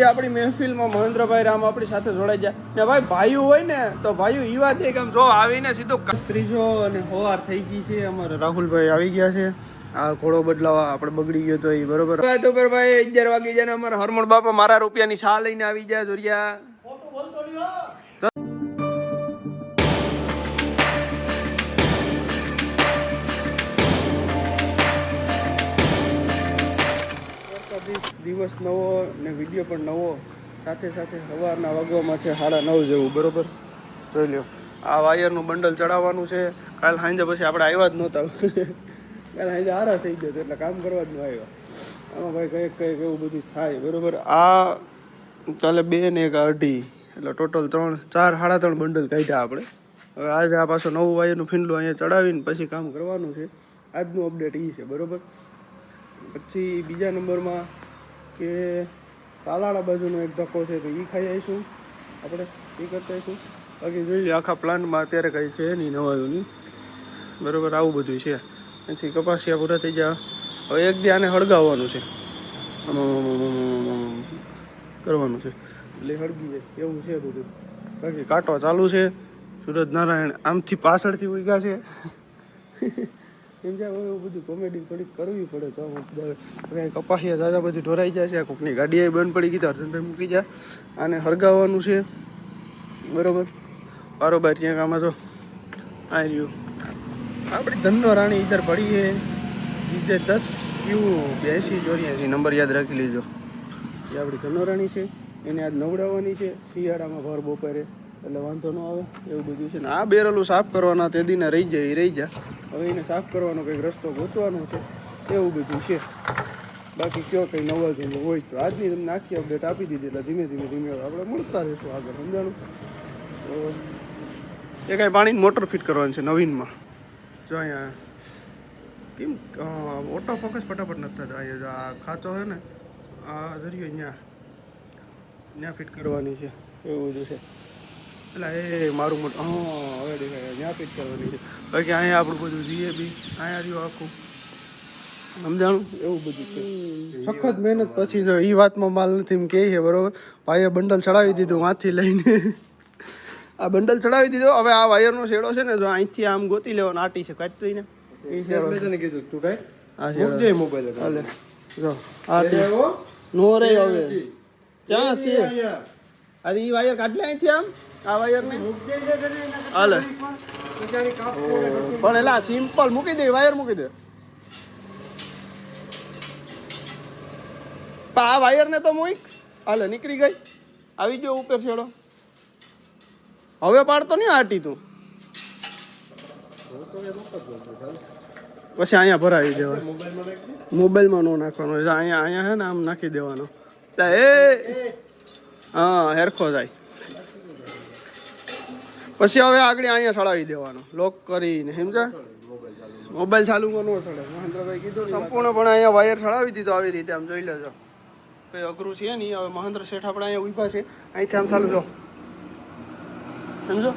એ આપણી મહેફિલમાં મહેન્દ્રભાઈ રામ આપણી સાથે જોડાઈ જાય ને ભાઈ, ભાઈઓ હોય ને, તો ભાઈઓ ઈ વાત એક આમ જો આવીને સીધો ત્રીજો અને હોવાર થઈ ગઈ છે. અમારે રાહુલભાઈ આવી ગયા છે. આ ઘોડો બદલાવા આપણે બગડી ગયો તો એ બરોબર. તો ભાઈ અગિયાર વાગી જાય ને અમારા હરમણ બાપા મારા રૂપિયાની શાહ લઈને આવી ગયા, જોરિયા. દિવસ નવો ને વીડિયો પણ નવો, સાથે સાથે સવારના વાગવામાં છે સાડા નવ જેવું, બરોબર? જોઈ લો આ વાયરનું બંડલ ચડાવવાનું છે. કાલ સાંજે પછી આપણે આવ્યા જ નહોતા. કાલ સાંજે હારા થઈ ગયો એટલે કામ કરવા જ ન આવ્યા. આમાં ભાઈ કંઈક કંઈક એવું બધું થાય, બરોબર? આ કાલે બે ને એક અઢી, એટલે ટોટલ ત્રણ, ચાર, સાડા ત્રણ બંડલ કાઢ્યા આપણે. હવે આજે આ પાછું નવું વાયરનું ફીંડલું અહીંયા ચડાવીને પછી કામ કરવાનું છે. આજનું અપડેટ એ છે, બરોબર? પછી બીજા નંબરમાં કે તાલાળા બાજુનો એક ધક્કો છે તો એ ખાઈ આવીશું. આપણે એ કરતા આવીશું બાકી જોઈએ આખા પ્લાન્ટમાં અત્યારે કંઈ છે નહીં નવાયુંની. બરાબર આવું બધું છે. પછી કપાસિયા પૂરા થઈ ગયા. હવે એક દી આને હળગાવવાનું છે. કરવાનું છે. એટલે હળગી જાય. એવું છે બધું. બાકી કાંટો ચાલુ છે. સુરજ નારાયણ આમથી પાછળથી ઉગ્યા છે. એમ જાય હવે એવું બધું કોમેડી થોડીક કરવી પડે તો કંઈ કપાસિયા દાદા બધું ઢોરાઈ જાય છે, કોકની ગાડી બંધ પડી ગઈ તો અર્જનભાઈ મૂકી જાય. અને હરગાવવાનું છે. બરોબર? બારોબાર ત્યાં આમાં તો આ રહ્યું. આપણી ધનનો રાણી ઇધર પડી છે. જીજે દસ ક્યુ બ્યાસી ચોર્યાસી. નંબર યાદ રાખી લેજો. એ આપણી ધનનો રાણી છે. એને આજ નવડાવવાની છે. શિયાળામાં ભર બપોરે. એટલે વાંધો ન આવે, એવું બધું છે ને. આ બેરલું સાફ કરવાના તે દીને રહી જાય, એ રહી જાય હવે એને સાફ કરવાનો કંઈક રસ્તો ગોતવાનો છે, એવું બધું છે. બાકી કયો કંઈ નવા જૂનું હોય તો આજની તમને આખી અપડેટ આપી દીધી, એટલે ધીમે ધીમે ધીમે આપણે મળતા રહીશું આગળ, સમજાણું? તો એ કાંઈ પાણીની મોટર ફિટ કરવાની છે નવીનમાં. જો અહીંયા, કેમ ઓટો ફોકસ ફટાફટ નથી થતા, અહીંયા આ ખાંચો છે ને, આ જરીયો અહીંયા, ત્યાં ફિટ કરવાની છે, એવું બધું છે. એટલે એ મારું મોટું હા હવે દેખાય ત્યાં કરવાની છે. બાકી અહીંયા આપણું બધું જીએ બી અહીંયા રહ્યું આખું. સમજાણું? એવું બધું છે. સખત મહેનત પછી જો એ વાતમાં માલ નથી એમ કહે છે બરોબર? ભાઈએ બંડલ ચડાવી દીધું વાંથી લઈને. આ બંડલ ચડાવી દીધો હવે આ વાયરનો શેડો છે ને જો અહીંથી આમ ગોતી લેવાનો આટી છે કાઢી ને એ શેડો. કીધું તું કઈ? આ શેડો મોબાઈલ હાલે. જો આ નો રે હવે. ક્યાં છે? અરે ઈ વાયર કાઢલે અહીંથી આમ? આ વાયર ને હાલે. પણ એલા સિમ્પલ મૂકી દે વાયર મૂકી દે. આ વાયર ને તો મૂક. હાલે નીકળી ગઈ. આવી ગયો ઉપર છેડો. હવે પાડતો નહીં આટી તું. પછી અહીંયા ભરાવી દેવા મોબાઈલમાં નો નાખવાનો. અહીંયા અહીંયા હે ને આમ નાખી દેવાનો. તો એ હા, હેરખો થાય પછી હવે આગળ અહીંયા ચડાવી દેવાનો. લોક કરીને સમજા મોબાઈલ ચાલુ ન સડે મહેન્દ્રભાઈ કીધું સંપૂર્ણપણે અહીંયા વાયર ચડાવી દીધો આવી રીતે, આમ જોઈ લેજો. કંઈ અઘરું છે નહીં, હવે મહેન્દ્ર શેઠ આપણે અહીંયા ઊભા છે. અહીંથી આમ ચાલુ જો. સમજો?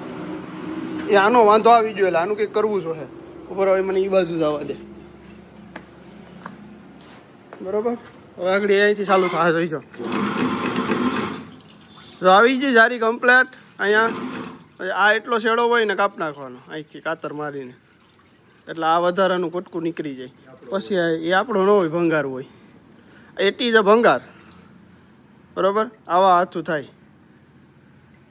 એ આનો વાંધો આવી ગયો, એટલે આનું કંઈક કરવું જોઈએ. ઉપર હવે મને એ બાજુ જવા દે. બરોબર? હવે આગળ અહીંથી ચાલુ થાય, જોઈ જાઓ જો આવી ગઈ જારી કમ્પ્લેટ અહીંયા આ એટલો શેડો હોય ને કાપ નાખવાનો. અહીંથી કાતર મારીને. એટલે આ વધારાનું કટકું નીકળી જાય. પછી એ આપણો ન હોય, ભંગાર હોય. એટી જ ભંગાર. બરાબર? આવા હાથું થાય.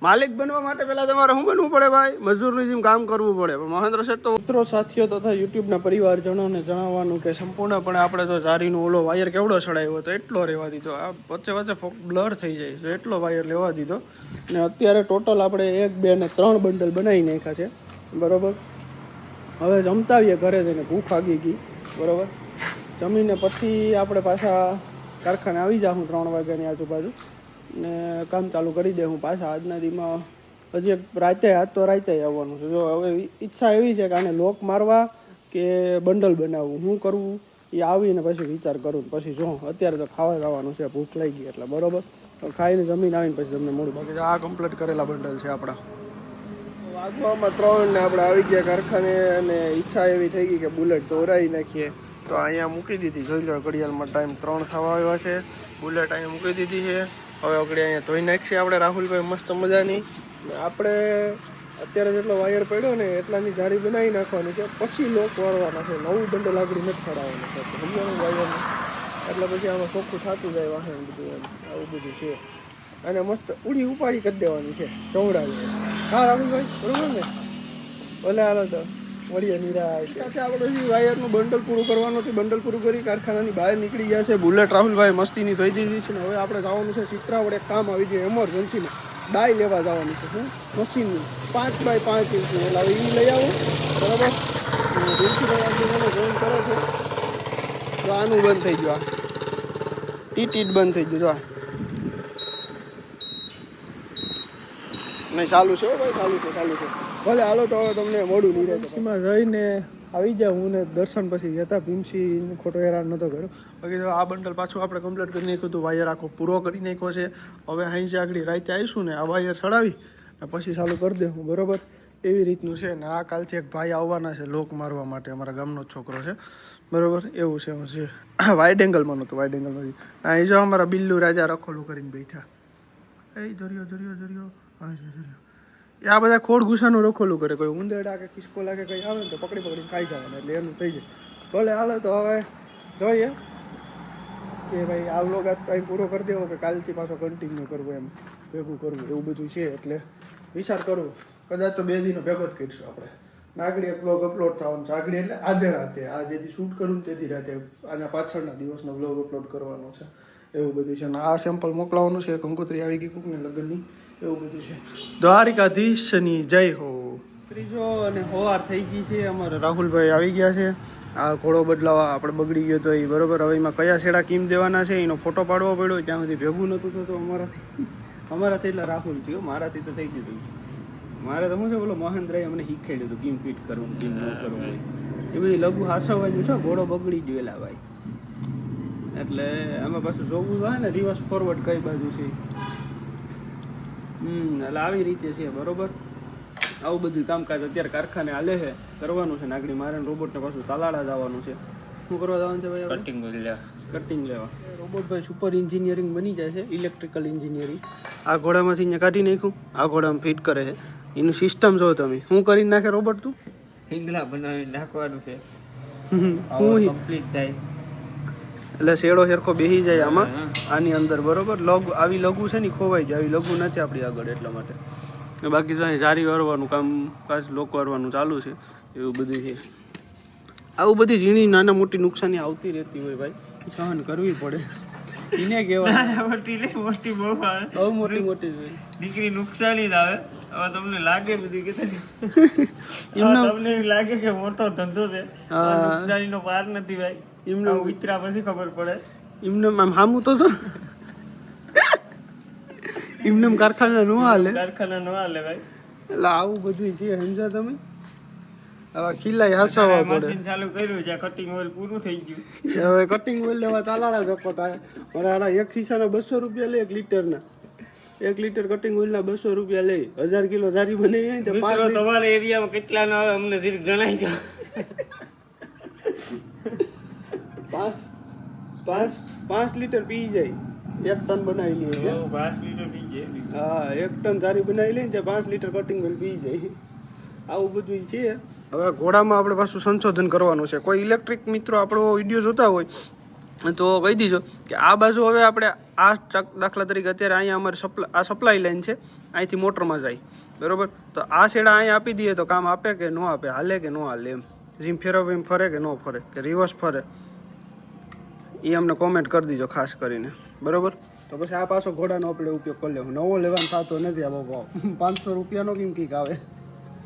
માલિક બનવા માટે પહેલાં તમારે શું બનવું પડે ભાઈ? મજૂરની જેમ કામ કરવું પડે. પણ મહેન્દ્ર શેઠ તો મિત્રો, સાથીઓ, તથા યુટ્યુબના પરિવારજનોને જણાવવાનું કે સંપૂર્ણપણે આપણે તો ઝારીનો ઓલો વાયર કેવડો ચડાવ્યો હતો એટલો રહેવા દીધો. આ વચ્ચે વચ્ચે બ્લર થઈ જાય છે, એટલો વાયર લેવા દીધો. ને અત્યારે ટોટલ આપણે એક, બે ને ત્રણ બંડલ બનાવી નાખ્યા છે. બરોબર? હવે જમતાવીએ ઘરે જઈને, ભૂખ આગી ગઈ. બરાબર? જમીને પછી આપણે પાછા કારખાને આવી જાઉં ત્રણ વાગ્યાની આજુબાજુ. ને કામ ચાલુ કરી દે હું પાછા આજના દીમાં. હજી રાતે આજ તો રાતે આવવાનું છે. જો હવે ઈચ્છા એવી છે કે આને લોક મારવા કે બંડલ બનાવવું. શું કરવું એ આવીને પછી વિચાર કરું પછી જો અત્યારે તો ખાવા જવાનું છે ભૂખ લાગી ગઈ એટલે બરોબર. તો ખાઈને જમીન આવીને પછી તમને મળું. બાકી આ કમ્પ્લીટ કરેલા બંડલ છે આપણા. વાઘવામાં ત્રણ ને આપણે આવી ગયા કારખાને અને ઈચ્છા એવી થઈ ગઈ કે બુલેટ દોરાઈ નાખીએ. તો અહીંયા મૂકી દીધી. જોઈ લો ઘડિયાળમાં ટાઈમ ત્રણ થવા આવ્યા છે. બુલેટ અહીંયા મૂકી દીધી છે. હવે આપણે અહીંયા ધોઈ નાખીએ. આપણે રાહુલભાઈ મસ્ત મજાની. આપણે અત્યારે જેટલો વાયર પડ્યો ને એટલાની જાળી બનાવી નાખવાની છે. પછી લોક વાળવાના છે. નવું દંડો આગળ નથી ચડાવવાનું. છે સમજાણું વાયરનું એટલે પછી આમાં ચોખ્ખું થતું જાય વાહન બધું આવું બધું છે. અને મસ્ત ઉડી ઉપાડી કરી દેવાની છે. ચવડાવી હા, રાહુલભાઈ, બરોબર ને? ભલે હાલો તો. મળીએ નિરાય આપણે વાયરનું બંડલ પૂરું કરવાનું છે. બંડલ પૂરું કરી કારખાનાની બહાર નીકળી ગયા છે. બુલેટ રાહુલભાઈ મસ્તીની થઈ દીધી છે ને હવે આપણે જવાનું છે ચિત્રાવડ એક કામ આવી જાય એમરજન્સીમાં ડાય લેવા જવાનું છે શું મશીનની. પાંચ બાય પાંચ ઇંચની. એટલે હવે એ લઈ આવો. બરાબર? મને જોઈન કરે છે. તો આનું બંધ થઈ ગયું, આ. ટીટ ટીટ બંધ થઈ ગયું, જો આ. નહીં, ચાલુ છે ભાઈ, ચાલુ છે ચાલુ છે. ભલે હાલો તો હવે તમને મોડું નહીં એમાં જઈને આવી જાવ હું ને દર્શન પછી જતા ભીમસી ખોટો હેરાન નહોતો કર્યો. બાકી આ બંડલ પાછું આપણે કમ્પ્લીટ કરી નાખ્યું હતું. વાયર આખો પૂરો કરી નાખ્યો છે. હવે અહીં આગળ રાતે આવીશું ને આ વાયર ચડાવી ને પછી ચાલુ કરી દઉં બરોબર? એવી રીતનું છે ને આ કાલથી એક ભાઈ આવવાના છે લોક મારવા માટે. અમારા ગામનો છોકરો છે. બરોબર? એવું છે છે. વાઇડ એંગલમાં નહોતું વાઇડ એંગલમાં અહીં જો અમારા બિલ્લુ રાજા રખોલું કરીને બેઠા. એ દરિયો દરિયો હા દરિયો. એ આ બધા ખોડ ગુસાનું રખોલું કરે. કોઈ ઉંદરડા કે ખિસકોલા કે કંઈ આવે ને તો પકડી, પકડીને ખાઈ જવાના. એટલે એનું થઈ જાય. ભલે હાલો તો હવે જોઈએ કે ભાઈ આ વ્લોગ કાંઈ પૂરો કરી દેવો કે કાલથી પાછો કન્ટિન્યુ કરવો એમ. ભેગું કરવું, એવું બધું છે. એટલે વિચાર કરવો. કદાચ તો બે દિનો ભેગો જ કરીશું આપણે. નાગડી બ્લોગ અપલોડ થવાનો છે. એટલે આજે રાતે. આ જેથી શૂટ કરું તેથી રાતે આના પાછળના દિવસનો બ્લોગ અપલોડ કરવાનો છે. એવું બધું છે. અને આ સેમ્પલ મોકલાવાનું છે. કંકોત્રી આવી ગઈ કૂકને લગ્નની. એવું બધું છે. દ્વારિકાધીશની જય હો. ત્રીજો અને હોવાર થઈ ગઈ છે. અમારા રાહુલભાઈ આવી ગયા છે. આ ઘોડો બદલાવા આપણે બગડી ગયો તો એ બરોબર. હવે એમાં કયા છેડા કીમ દેવાના છે, એનો ફોટો પાડવો પડ્યો. ત્યાં સુધી ભેગું નહોતું થતું અમારાથી. અમારાથી એટલે રાહુલ થયો. મારાથી તો થઈ ગયું મારે તો શું છે બોલો મહેન્દ્રએ અમને શીખવાડ્યું હતું, કેમ ફિટ કરવું, કેમ ન કરવું એ બધી લઘુ હાસવવાનું છે ઘોડો બગડી ગયો એલા ભાઈ. એટલે એમાં પાછું જોવું હોય ને રિવર્સ ફોરવર્ડ કઈ બાજુ છે? હમ એટલે આવી રીતે છે બરોબર? આવું બધું કામકાજ અત્યારે કારખાને હાલે છે કરવાનું છે નાગડી. મારે રોબોટને પાછું તાલાડા જવાનું છે. શું કરવા જવાનું છે ભાઈ? કટિંગ લેવા. કટિંગ લેવા. રોબોટ ભાઈ સુપર એન્જિનિયરિંગ બની જાય છે ઇલેક્ટ્રિકલ એન્જિનિયરિંગ આ ઘોડામાંથી અહીંયા કાઢી નાખ્યું. આ ઘોડામાં ફિટ કરે છે. એનું સિસ્ટમ જો તમે. શું કરીને નાખે રોબોટ તું? હિંગલા બનાવી નાખવાનું છે. હું કમ્પ્લીટ થાય. એટલે શેડો હેરખો બેસી જાય આમાં. આની અંદર બરોબર? લઘુ આવી લઘુ છે ને ખોવાઈ જાય. આવી લઘુ નથી આપણી આગળ એટલા માટે. બાકી તો અહીં જારી વરવાનું કામ ખાસ લોકો વરવાનું ચાલુ છે એવું બધું છે. આવું બધી ઝીણી નાના મોટી નુકસાની આવતી રહેતી હોય ભાઈ. સહન કરવી પડે. એને કહેવાય. મોટી લે મોટી બહુ આવે. બહુ મોટી મોટી છે. દીકરી નુકસાની જ આવે. હવે તમને લાગે બધું કે તમને લાગે કે મોટો ધંધો છે. હા. પાર નથી ભાઈ. એમનો આવું પછી ખબર પડે. એમનો આમ હામું તો તો. એમને કારખાના નો હાલે. કારખાના નો હાલે ભાઈ. એટલે આવું બધું છે સમજા તમે? આવા ખીલાય હસાવા પડે. મશીન ચાલુ કર્યું છે કટિંગ ઓઇલ પૂરું થઈ ગયું. હવે કટિંગ ઓઇલ લેવા તાલાળા ધક્કો થાય. મારા એક ખિસ્સાના બસો રૂપિયા લે એક લીટરના. એક લીટર કટિંગ ઓઇલના બસો રૂપિયા લે. હજાર કિલો જારી બની જાય ને તો મિત્રો તમારા એરિયામાં કેટલા ના આવે અમને જીરીક જણાઈ જાઓ. પાંચ પાંચ પાંચ લીટર પી જાય. એક ટન બનાવી લઈએ છે. પાંચ લીટર જાય હા એક ટન સારી બનાવી લઈને ને પાંચ લીટર કટિંગ પી જાય. આવું બધું છે. હવે ઘોડામાં આપણે પાછું સંશોધન કરવાનું છે. કોઈ ઇલેક્ટ્રિક મિત્રો આપણો વીડિયો જોતા હોય તો કહી દીજો કે આ બાજુ હવે આપણે આ ચક- દાખલા તરીકે અત્યારે અહીંયા અમારી સપ્લાય આ સપ્લાય લાઈન છે. અહીંથી મોટરમાં જાય. બરાબર? તો આ શેડા અહીંયા આપી દઈએ તો કામ આપે કે ન આપે? હાલે કે ન હાલે એમ? જેમ ફેરવે એમ ફરે કે ન ફરે? કે રિવર્સ ફરે? એ અમને કોમેન્ટ કરી દીજો ખાસ કરીને. બરાબર? તો પછી આ પાછો ઘોડાનો આપણે ઉપયોગ કરી લેવું. નવો લેવાનો થતો નથી આ બાબા. પાંચસો રૂપિયાનો કેમ કંઈક આવે?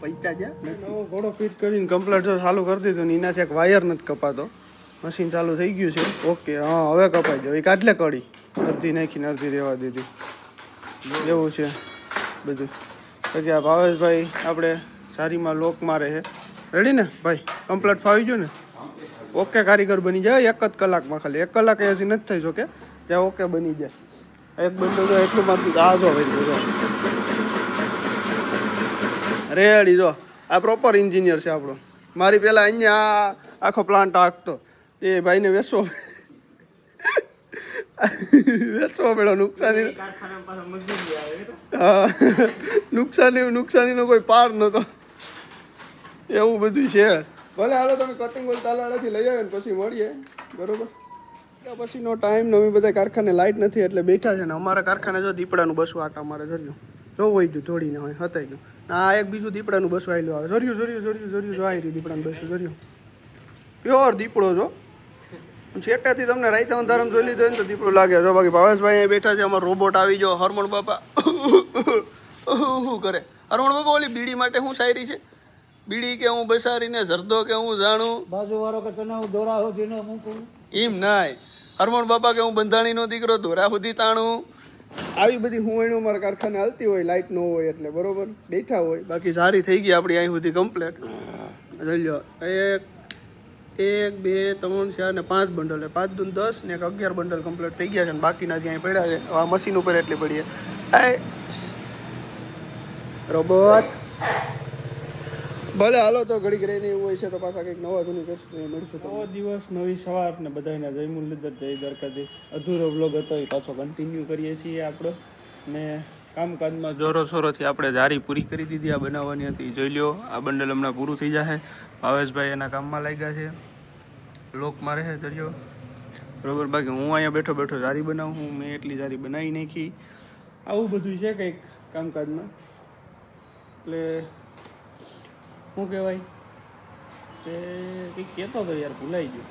પૈસા જ્યાં નવો ઘોડો ફિટ કરીને કમ્પ્લેટ ચાલુ કરી દીધું ને એનાથી એક વાયર નથી કપાતો. મશીન ચાલુ થઈ ગયું છે. ઓકે હા, હવે કપાઈ જાવ એ કાટલે કડી અડધી નાખીને અડધી રહેવા દીધી. એવું છે બધું. પછી આ ભાવેશભાઈ આપણે સારીમાં લોક મારે છે. રેડી ને? ભાઈ કમ્પ્લેટ ફાવી ગયું ને? ઓકે કારીગર બની જાય એક જ કલાકમાં ખાલી. એક કલાક એસી નથી થઈ શકે ત્યાં ઓકે બની જાય. એક બંડલ જો એટલું મારું આ જો રેડી, જો. આ પ્રોપર એન્જિનિયર છે આપણો. મારી પહેલાં અહીંયા આખો પ્લાન્ટ આખતો. એ ભાઈને વેચવો વેચવો પડ્યો નુકસાની નુકસાની નુકસાનીનો કોઈ પાર નહોતો એવું બધું છે. ભલે હાલો તમે કટિંગ બોલ તાલાડાથી લઈ આવે ને પછી મળીએ, બરોબર? પછીનો ટાઈમ ને અમે બધા કારખાને લાઇટ નથી એટલે બેઠા છે ને અમારા કારખાને જો દીપડાનું બસવું આટા અમારે જોયું જો હોય ગયું જોડીને હોય હતાઈ ગયું આ એક બીજું દીપડાનું બસવું આવેલું આવે. જોર્યું જોર્યું જોર્યું જોર્યું, જો આવી રહ્યું દીપડાનું બસવું જોર્યું. પ્યોર દીપડો જો. છેટાથી તમને રાઈતા અંધારામાં જોઈ લીધો ને તો દીપડો લાગે. જો બાકી ભાવેશભાઈ અહીંયા બેઠા છે, અમારો રોબોટ આવી ગયો, હરમણ બાપા. કરે. હરમણ બાપા ઓલી બીડી માટે શું શાયરી છે? બીડી કે હું બસારીને જરદો કે હું જાણું? બાજુ વાળો કે તને હું દોરા સુધી ન મૂકું એમ નાય. હરમણ બાપા કે હું બંધાણીનો દીકરો ધોરા સુધી તાણું? આવી બધી હુંવણીઓ મારા કારખાને હાલતી હોય લાઇટ ન હોય એટલે બરોબર? બેઠા હોય. બાકી સારી થઈ ગઈ આપણી અહીં સુધી કમ્પ્લેટ જોઈ લો એક એક બે ત્રણ ચાર ને પાંચ બંડલ પાંચ દૂન દસ ને એક અગિયાર બંડલ કમ્પ્લીટ થઈ ગયા છે ને બાકીના જ્યાં પડ્યા છે. આ મશીન ઉપર એટલી પડી છે આય. રોબોટ ભલે હાલો તો ઘડી ઘડી એવું હોય છે તો પાછા કંઈક નવા જૂની કરશું મળશું નવો દિવસ, નવી સવાર ને બધાને જય મુરલીધર જય દ્વારકાધીશ. અધૂરો વ્લોગ હતો, એ પાછો કન્ટિન્યુ કરીએ છીએ આપણો. ને કામકાજમાં જોરો સોરોથી આપણે જારી પૂરી કરી દીધી આ બનાવવાની હતી. જોઈ લ્યો, આ બંડલ હમણાં પૂરું થઈ જશે ભાવેશભાઈ એના કામમાં લાગ્યા છે. લોક મારે છે જરિયો બરોબર, બાકી હું અહીંયા બેઠો બેઠો જારી બનાવું. હું મેં એટલી જારી બનાવી નાખી. આવું બધું છે કંઈક કામકાજમાં. એટલે શું કહેવાય? કે કંઈક કહેતો હતો યાર, ભૂલાઈ ગયું.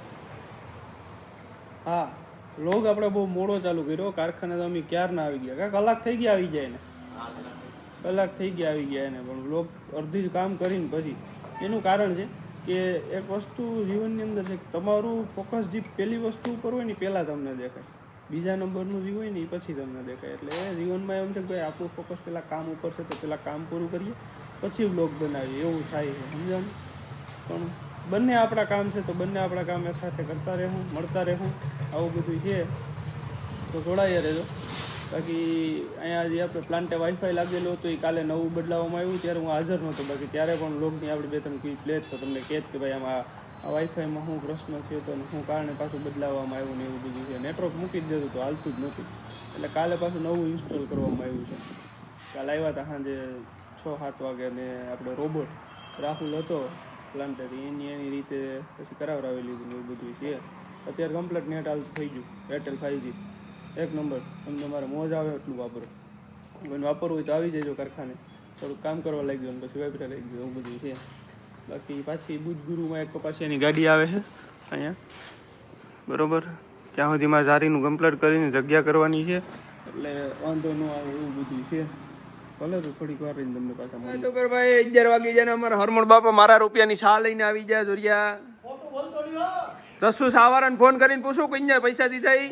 હા, લોગ આપણે બહુ મોડો ચાલુ કર્યો, કારખાને તો અમે ક્યારના આવી ગયા? કાંઈ કલાક થઈ ગયા આવી જાય ને. કલાક થઈ ગયા આવી ગયા એને, પણ લોક અડધી જ કામ કરીને પછી. એનું કારણ છે કે એક વસ્તુ જીવનની અંદર છે તમારું ફોકસ જે પહેલી વસ્તુ ઉપર હોય ને પહેલાં તમને દેખાય. બીજા નંબરનું જે હોય ને, એ પછી તમને દેખાય. એટલે જીવનમાં એમ છે કે ભાઈ, આપણું ફોકસ પહેલાં કામ ઉપર છે, તો પહેલાં કામ પૂરું કરીએ. પછી બ્લોગ બનાવીએ, એવું થાય છે, સમજણ? પણ બંને આપણા કામ છે, તો બંને આપણા કામ એક સાથે કરતા રહેવું, મળતા રહેવું, આવું બધું છે. તો જોડાયા રહેજો. બાકી અહીંયા જે આપણે પ્લાન્ટે વાઈફાઈ લાગેલું હતું, એ કાલે નવું બદલાવવામાં આવ્યું, ત્યારે હું હાજર નહોતો. બાકી ત્યારે પણ લોગની આપણે બે ત્રણ ક્લિપ લે તો તમને કહેત કે ભાઈ, આમાં આ વાઈફાઈમાં શું પ્રશ્ન છે, તો શું કારણે પાછું બદલાવવામાં આવ્યું ને એવું બધું છે. નેટવર્ક મૂકી જ દેતું તો હાલતું જ નહોતું એટલે કાલે પાછું નવું ઇન્સ્ટોલ કરવામાં આવ્યું છે. કાલે આવ્યા હતા સાંજે છ સાત વાગે ને આપણે રોબોટ રાહુલ હતો. પ્લાન્ટર એની એની રીતે પછી કરાવરાવી લીધું એવું બધું છે. અત્યારે કમ્પ્લેટ નેટ હાલ થઈ ગયું એરટેલ ફાઈવજી એક નંબર તમને તમારે મોજ આવે એટલું વાપરો. કોઈને વાપરવું હોય તો આવી જજો કારખાને. થોડુંક કામ કરવા લાગી ગયું પછી વાપરા લાગી ગયું, એવું બધું છે. બાકી પાછી બુધ ગુરુમાં એક પાછી એની ગાડી આવે છે, અહીંયા. બરોબર? ત્યાં સુધીમાં ઝારીનું કમ્પ્લેટ કરીને જગ્યા કરવાની છે. એટલે વાંધો ન આવે એવું બધું છે. ભલે તો થોડીક વાર રહીને તમને પાછા મળી તો ભાઈ અગિયાર વાગી જાય ને અમારા હરમણ બાપા મારા રૂપિયાની શા લઈને આવી જાય જોરિયા. જસુ સાવારાને ફોન કરીને પૂછું કે જાય પૈસા દીધા ઈ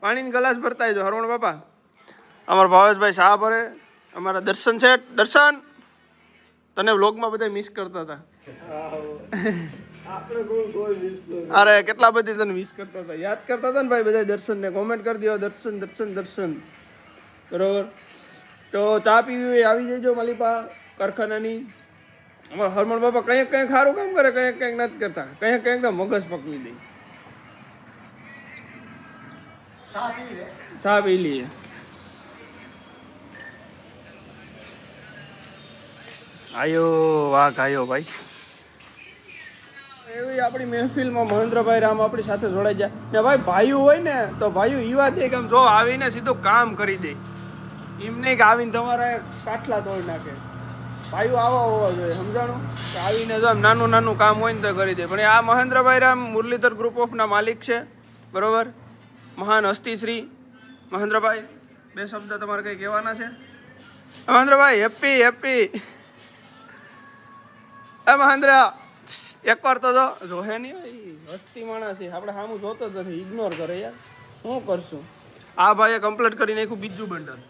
પાણીની ગ્લાસ ભરતા જો હરમણ બાપા. અમારા ભાવેશભાઈ શાહ ભરે. અમારા દર્શન છે દર્શન. તને વ્લોગમાં બધા મિસ કરતા હતા. અરે કેટલા બધી તને મિસ કરતા હતા. યાદ કરતા હતા ને ભાઈ બધા દર્શન ને કોમેન્ટ કરી દો દર્શન દર્શન દર્શન. બરોબર? તો ચા પીવી હોય આવી જજો મલિપા કારખાનાની. અમારા હરમણ બાપા કંઈક કંઈક સારું કામ કરે કંઈક કંઈક નથી કરતા. કંઈક કંઈક તો મગજ પકવી દે. ચા પી લઈએ. આયો વાઘ આયો ભાઈ. એવી આપણી મહેફિલમાં મહેન્દ્રભાઈ રામ આપણી સાથે જોડાઈ જાય. ને ભાઈ ભાઈઓ હોય ને તો ભાઈઓ એ વાત છે કે આમ જો આવીને સીધું કામ કરી દે. એમ નહીં કે આવીને તમારે કાટલા તોડી નાખે. ભાઈઓ આવા હોવા જોઈએ, સમજાણું? કે આવીને જો આમ નાનું નાનું કામ હોય ને તો કરી દે. પણ આ મહેન્દ્રભાઈ રામ મુરલીધર ગ્રુપ ઓફના માલિક છે, બરોબર? મહાન હસ્તી શ્રી મહેન્દ્રભાઈ, બે શબ્દ તમારે કંઈ કહેવાના છે? Mahendrabhai, happy happy. એ મહેન્દ્ર એકવાર તો જો, જોહે નહીં હસ્તી માણસ છે. આપણે સામું જોતો જ નથી ઇગ્નોર કરે યાર. શું કરશું? આ ભાઈએ કમ્પ્લીટ કરી નાખ્યું બીજું બંડલ.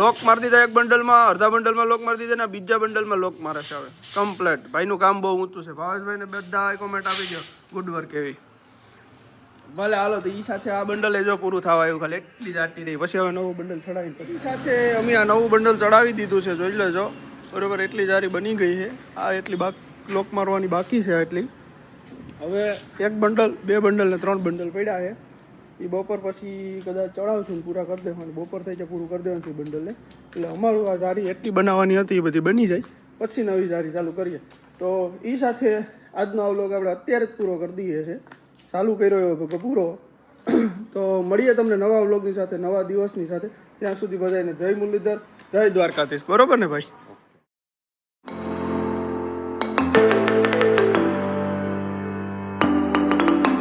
લોક મારી દીધા એક બંડલમાં અડધા બંડલમાં લોક મારી દીધા ને બીજા બંડલમાં લોક મારે છે હવે. કમ્પ્લેટ ભાઈનું કામ બહુ ઊંચું છે. ભાવેશભાઈને બધા કોમેન્ટ આપી દો ગુડ વર્ક એવી ભલે હાલો તો એ સાથે આ બંડલ જો પૂરું થવા આવ્યું ખાલી. એટલી જ આટી રહી. પછી હવે નવું બંડલ ચડાવી પછી. સાથે અમે આ નવું બંડલ ચડાવી દીધું છે જોઈ લેજો. બરોબર એટલી જારી બની ગઈ છે. આ એટલી બાક લોક મારવાની બાકી છે એટલી. હવે એક બંડલ બે બંડલ ને ત્રણ બંડલ પડ્યા છે. એ બપોર પછી કદાચ ચડાવશું ને પૂરા કરી દેવાનું. બપોર થઈ જાય પૂરું કરી દેવાનું છે બંડલને. એટલે અમારું આ જારી એટલી બનાવવાની હતી, એ બધી બની જાય. પછી નવી જારી ચાલુ કરીએ. તો એ સાથે આજનો અવલોગ આપણે અત્યારે જ પૂરો કરી દઈએ છીએ. ચાલુ કર્યો એવો કે પૂરો. તો મળીએ તમને નવા વ્લોગની સાથે, નવા દિવસની સાથે. ત્યાં સુધી બધાને જય મુરલીધર, જય દ્વારકાધીશ. બરોબર ને ભાઈ?